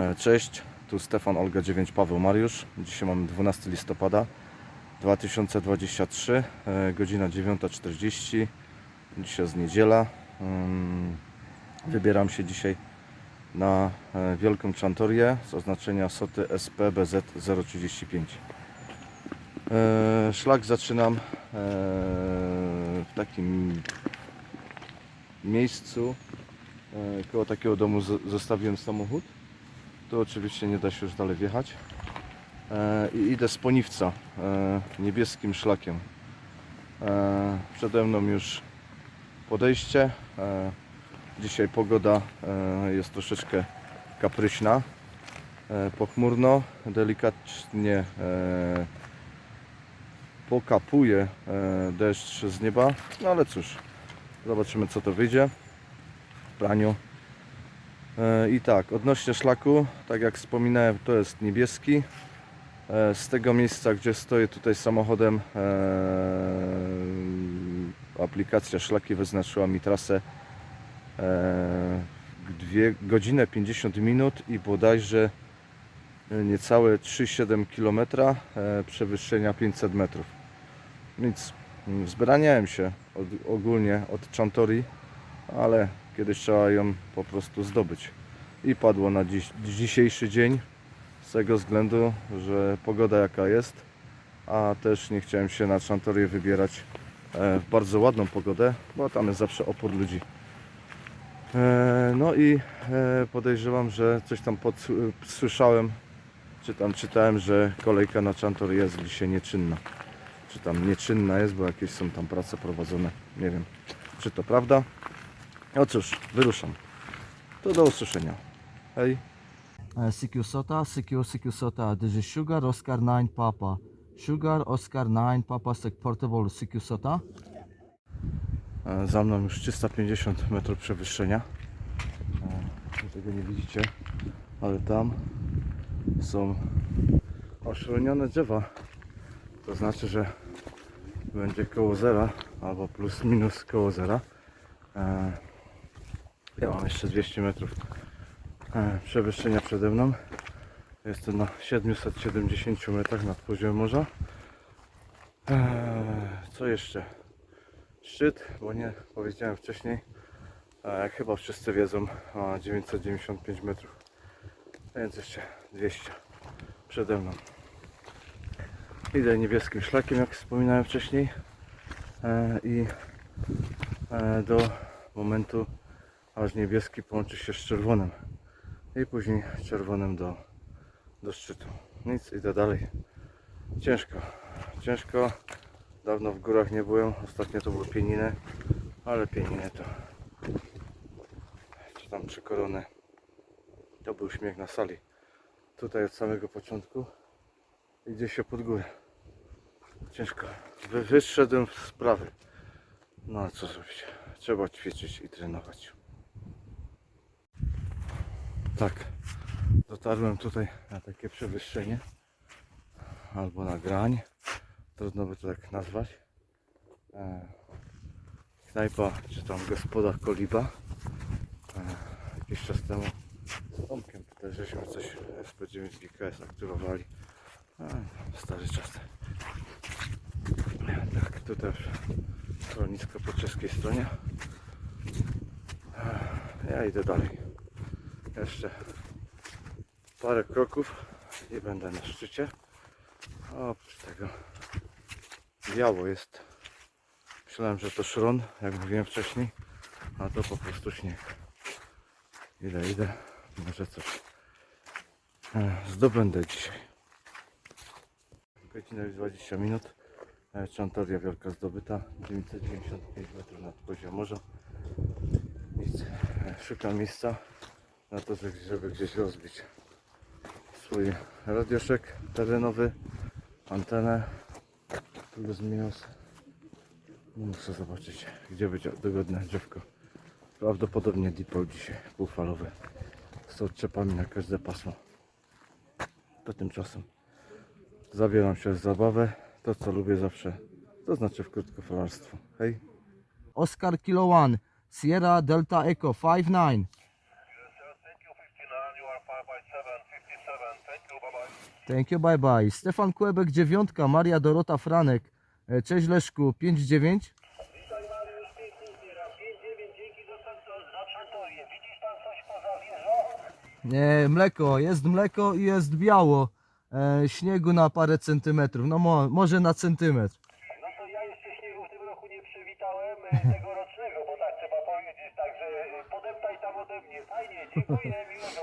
E, Cześć, tu Stefan, Olga 9, Paweł, Mariusz. Dzisiaj mamy 12 listopada 2023, e, godzina 9.40. Dzisiaj jest niedziela. Mm, Wybieram się dzisiaj na e, Wielką Czantorię z oznaczenia SOTY SPBZ 035. E, Szlak zaczynam w takim miejscu, koło takiego domu zostawiłem samochód. Tu oczywiście nie da się już dalej wjechać. E, I idę z Poniwca e, niebieskim szlakiem. E, Przede mną już podejście. Dzisiaj pogoda jest troszeczkę kapryśna. Pochmurno, delikatnie pokapuje deszcz z nieba. No ale cóż, zobaczymy co to wyjdzie w praniu. E, I tak, odnośnie szlaku, tak jak wspominałem, to jest niebieski. E, Z tego miejsca, gdzie stoję tutaj samochodem, e, aplikacja szlaki wyznaczyła mi trasę e, 2 godzinę 50 minut i bodajże niecałe 3,7 km przewyższenia 500 metrów. Więc mm, wzbraniałem się od, ogólnie od Chantori, ale kiedyś trzeba ją po prostu zdobyć. I padło na dziś, dzisiejszy dzień z tego względu, że pogoda jaka jest, a też nie chciałem się na Chantorię wybierać e, w bardzo ładną pogodę, bo tam jest zawsze opór ludzi. E, No i e, podejrzewam, że coś tam słyszałem, czy tam czytałem, że kolejka na Chantor jest dzisiaj nieczynna. Czy tam nieczynna jest, bo jakieś są tam prace prowadzone. Nie wiem, czy to prawda. No cóż, wyruszam. To do usłyszenia. Hej. CQ Sota, CQ CQ Sota. This is Sugar Oscar 9 Papa. Sugar Oscar 9 Papa Portable CQ Sota. E, Za mną już 350 metrów przewyższenia. E, Tego nie widzicie, ale tam są oszronione drzewa. To znaczy, że będzie koło zera albo plus minus koło zera. Ja mam jeszcze 200 metrów e, przewyższenia przede mną. Jestem na 770 metrach nad poziomem morza. E, Co jeszcze? szczyt, bo nie powiedziałem wcześniej, jak chyba wszyscy wiedzą, ma 995 metrów, więc jeszcze 200 przede mną. Idę niebieskim szlakiem, jak wspominałem wcześniej e, i do momentu, aż niebieski połączy się z czerwonym i później czerwonym do, do szczytu. Nic, idę dalej. Ciężko, ciężko. Dawno w górach nie byłem. Ostatnio to były pieniny, ale pieniny to czy tam trzy korony. To był śmiech na sali. Tutaj od samego początku idzie się pod górę. Ciężko. Wy, wyszedłem z sprawy. No ale co zrobić? Trzeba ćwiczyć i trenować. Tak. Dotarłem tutaj na takie przewyższenie albo na grań trudno by to tak nazwać. E, knajpa, czy tam gospoda Koliba. E, jakiś czas temu z Tomkiem tutaj żeśmy coś SP9 GKS aktywowali. E, stary czas. Tak, tutaj schronisko po czeskiej stronie. E, ja idę dalej. Jeszcze parę kroków i będę na szczycie. Oprócz tego biało jest. Myślałem, że to szron, jak mówiłem wcześniej, a to po prostu śnieg. Idę, idę, może coś e, zdobędę dzisiaj. Godzina już 20 minut. E, Czantoria wielka zdobyta, 995 metrów nad poziomem morza. Nic, e, szukam miejsca na to, żeby- gdzieś rozbić swój radioszek terenowy, antenę plus minus. Muszę zobaczyć, gdzie będzie dogodne drzewko. Prawdopodobnie dipol dzisiaj, półfalowy. Z odczepami na każde pasmo. To tymczasem zabieram się z zabawę. To co lubię zawsze, to znaczy w krótkofalarstwo. Hej! Oscar Kilo 1 Sierra Delta Echo 59. Thank you, 59. You are 5 by 7. Thank you, bye bye. Stefan Kłebek, dziewiątka, Maria Dorota Franek. E, Cześć Leszku, 5-9. Witaj Mariusz, 5-9, dzięki za ten to zaczętuję. Widzisz tam coś poza wieżą? Nie, mleko, jest mleko i jest biało. E, śniegu na parę centymetrów, no mo, może na centymetr. No to ja jeszcze śniegu w tym roku nie przywitałem e, tegorocznego, bo tak trzeba powiedzieć, także e, podeptaj tam ode mnie. Fajnie, dziękuję, miłego.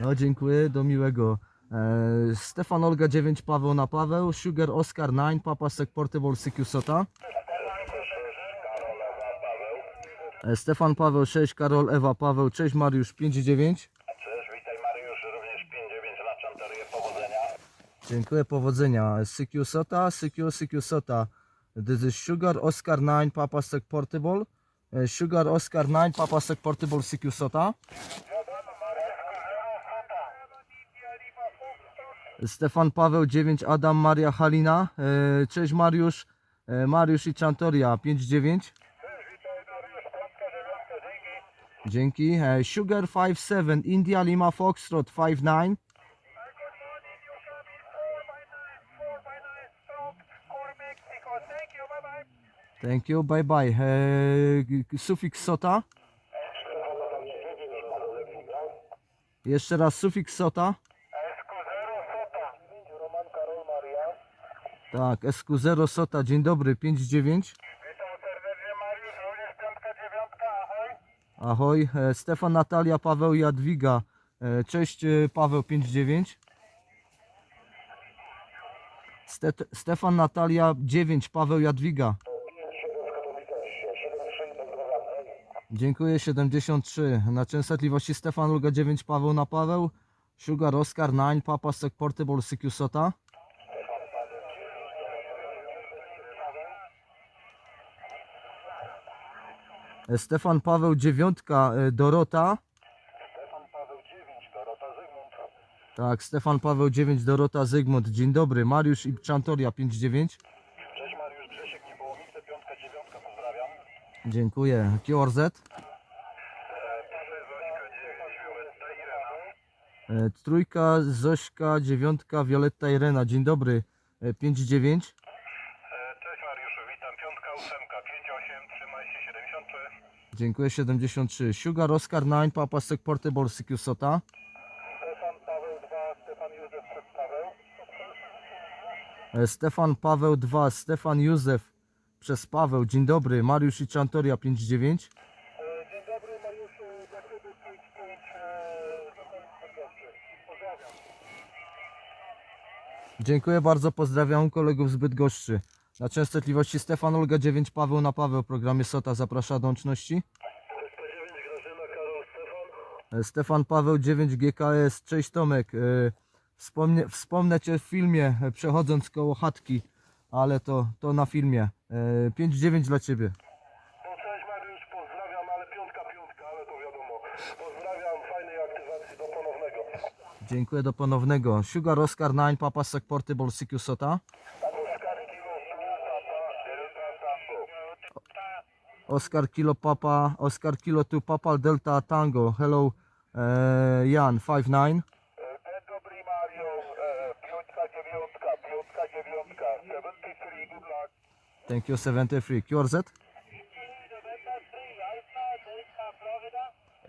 No dziękuję, do miłego. E, Stefan Olga 9, Paweł na Paweł. Sugar Oscar 9, Papa Sek Portable CQ Sota. E, Stefan Paweł 6, Karol Ewa Paweł. Cześć Mariusz 5-9. Cześć, witaj Mariusz, również 5-9 lat czantaruję, powodzenia. Dziękuję, powodzenia. CQ Sota, CQ, CQ Sota. This is Sugar Oscar 9, Papa Sek Portable. E, Sugar Oscar 9, Papa Sek Portable CQ Sota. Stefan Paweł 9, Adam Maria Halina. E, Cześć Mariusz. E, Mariusz i Chantoria 5-9. Dzięki. E, Sugar 5-7, India Lima Foxtrot 5-9. Thank you, bye bye. E, g- sufiks sota. Jeszcze raz sufiks sota. Roman Karol Maria. Tak, SQ0 sota, dzień dobry, 5-9. Witam serdecznie Mariusz, również piątka, dziewiątka, ahoj. Ahoj, e, Stefan, Natalia, Paweł, Jadwiga. E, Cześć e, Paweł 5-9. Ste Stefan, Natalia 9, Paweł, Jadwiga. Dziękuję 73. Na częstotliwości Stefan Ulga 9, Paweł na Paweł. Sugar Oscar 9, Papa Sek Portable CQ Sota. Stefan Paweł dziewiątka e, Dorota. Stefan Paweł 9, Dorota Zygmunt. Tak, Stefan Paweł 9 Dorota Zygmunt. Dzień dobry. Mariusz i Czantoria 5-9. Cześć Mariusz, Grzesiek i Połowice, piątka, dziewiątka, pozdrawiam. Dziękuję. QRZ. Paweł Zośka, 9, Violetta, Irena. E, Trójka, Zośka, dziewiątka, Wioletta Irena. Dzień dobry. E, 5-9. E, Cześć Mariuszu, witam, piątka, ósemka, 5, 8, trzymaj się, 73. Dziękuję 73. Sugar Oscar 9 Papa Sek Portable Sota. Stefan Paweł 2, Stefan Józef przez Paweł. E, Stefan Paweł 2, Stefan Józef przez Paweł. Dzień dobry. Mariusz i Czantoria 5-9. E, Dzień dobry Mariuszu, dla Ciebie 5, 5, pozdrawiam. Dziękuję bardzo, pozdrawiam kolegów z Bydgoszczy. Na częstotliwości Stefan Olga 9 Paweł na Paweł w programie SOTA zaprasza do łączności. 109, Grażyna, Karol, Stefan. E, Stefan Paweł 9 GKS, cześć Tomek. E, Wspomnę, wspomnę Cię w filmie e, przechodząc koło chatki, ale to, to na filmie. E, 5-9 dla Ciebie. No cześć Mariusz, pozdrawiam, ale piątka, piątka, ale to wiadomo. Pozdrawiam, fajnej aktywacji do ponownego. Dziękuję do ponownego. Sugar Oscar 9 Papa Portable CQ Sota. Oscar Kilo Papa, Oscar Kilo tu Papa Delta Tango. Hello e, Jan 5-9. Dobry Mario, e, piątka, dziewiątka, piątka, dziewiątka, 73, good luck. Thank you 73. QRZ.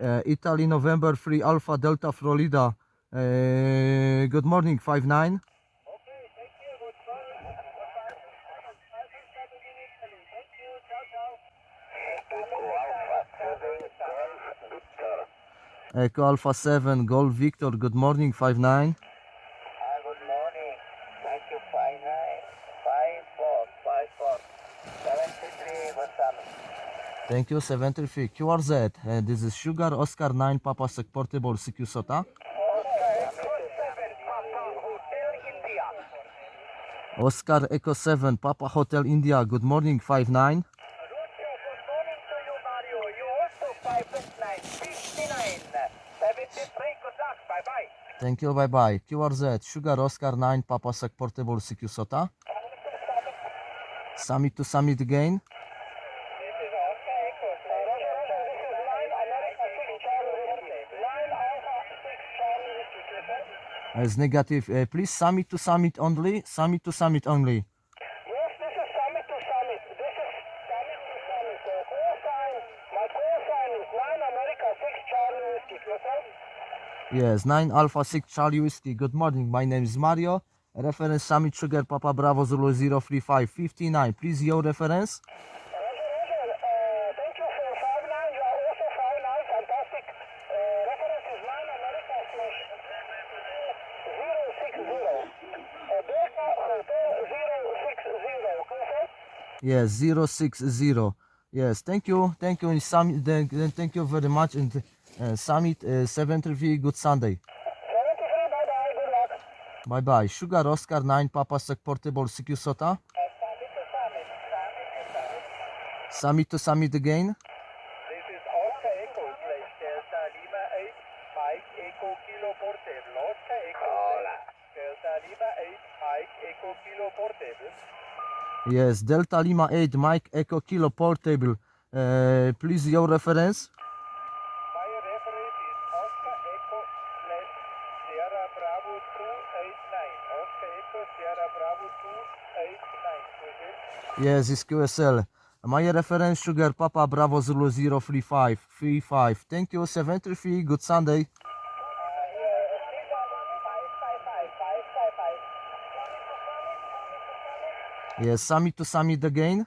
Uh, Italy November 3 Alpha Delta Florida. Uh, good morning 59. Echo Alpha 7 Golf Victor. Good morning 59. Hi, good morning. Thank you, five nine, five four, five four, seventy-three, Gonzalo. Thank you 73. QRZ. Uh, this is Sugar Oscar 9 Papa Sec Portable CQ Sota. Oscar Echo 7 Papa Hotel India. Good morning 59. Thank you, bye bye. QRZ, Sugar Oscar 9, Papa Portable CQ Sota. Summit to Summit again. As negative, uh, please summit to summit only. Summit to summit only. Yes, this is summit to summit. This is summit to summit. So call sign, my call sign is 9 America 6 Charlie Whiskey. Yourself? Yes, 9 Alpha 6 Charlie Whiskey. Good morning. My name is Mario. Reference Summit Sugar Papa Bravo Zulu 035 59. Please your reference. Roger, Roger. Uh, thank you for 5-9. You are also 5-9. Fantastic. Uh, reference is 9 America slash 060. Uh, Delta Hotel 060. Confirm? Yes, 060. Yes, thank you. Thank you. in Summit, then- then thank you very much. And uh, Summit uh, 73. Good Sunday. 73. Bye-bye. Good luck. Bye bye. Sugar Oscar 9 Papa Sec Portable CQ Sota. Summit to summit. Again. This is Oscar Echo slash Delta Lima 8 Mike Echo Kilo Portable. Oscar Echo slash Delta Lima 8 Mike Echo Kilo Portable. Yes, Delta Lima 8 Mike Echo Kilo Portable. Uh, please your reference. Yes, it's QSL. My reference Sugar Papa Bravo Zulu 035 35. Thank you. 73. Good Sunday. Yes, Summit to Summit again.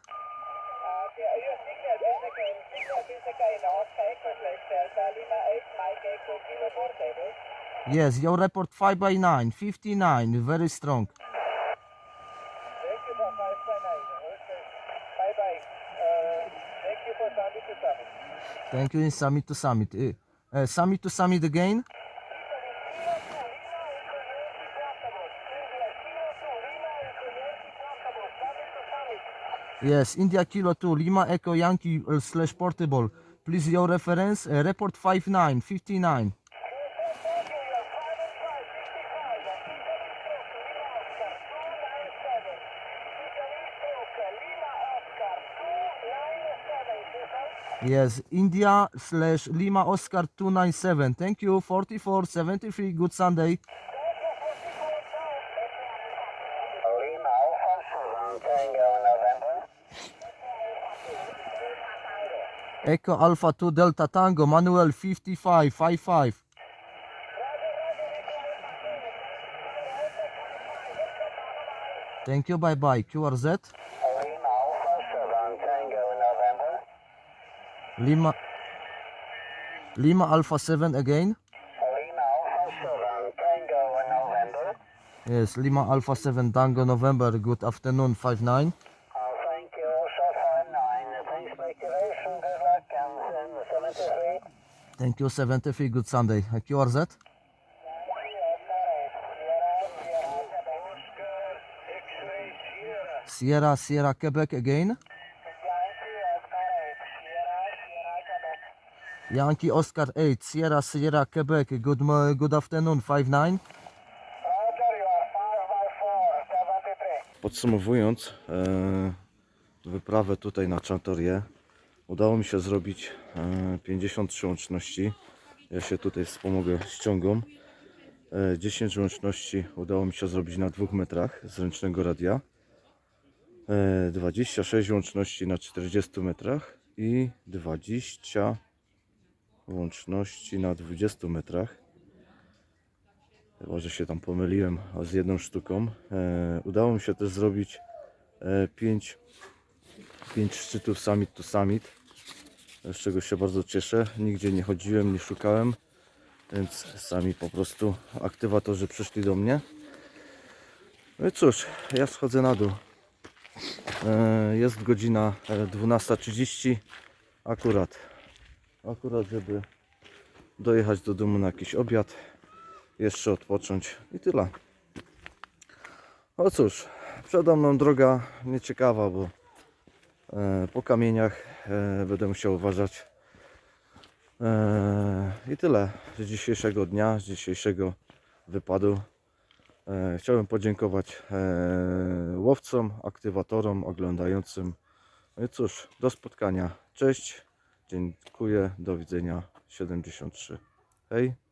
Yes, your report 5 by 9 59. Very strong. Thank you for 5 by 9. Okay. Bye bye. Thank you for Summit to Summit. Thank you in Summit to Summit. Uh, summit to Summit again. Yes, India Kilo 2, Lima Echo Yankee uh, slash portable. Please your reference, uh, report 59, 59. Yes, India slash Lima Oscar 297. Thank you, 4473. Good Sunday. Lima Alpha 7 Tango November. Echo Alpha 2 Delta Tango, Manuel 55, 55. Thank you, bye bye. QRZ, Lima Alpha 7 Tango November. Lima, Lima Alpha 7 again. Lima Alpha 7 Tango November. Yes, Lima Alpha 7 Tango November. Good afternoon, 59. Oh, thank you. So far, 9. Thanks for activation. Good luck. And 73. Thank you, 73. Good Sunday. Uh, QRZ, Sierra, Sierra, Quebec again. Yankee Oscar 8, Sierra, Sierra, Quebec. Good, good afternoon, 59. Podsumowując e, wyprawę tutaj na Czantorię, udało mi się zrobić e, 53 łączności. Ja się tutaj wspomogę ściągą. E, 10 łączności udało mi się zrobić na 2 metrach z ręcznego radia. E, 26 łączności na 40 metrach i 20 łączności na 20 metrach. Chyba, że się tam pomyliłem z jedną sztuką. E, udało mi się też zrobić 5 pięć szczytów summit to summit, z czego się bardzo cieszę. Nigdzie nie chodziłem, nie szukałem, więc sami po prostu aktywatorzy przyszli do mnie. No i cóż, ja schodzę na dół. E, jest godzina e, 12.30 akurat. Akurat, żeby dojechać do domu na jakiś obiad jeszcze odpocząć i tyle. No cóż, przede mną droga nieciekawa, bo e, po kamieniach e, będę musiał uważać. E, I tyle z dzisiejszego dnia, z dzisiejszego wypadu. Chciałem podziękować łowcom, aktywatorom, oglądającym. No i cóż, do spotkania. Cześć, dziękuję, do widzenia 73. Hej.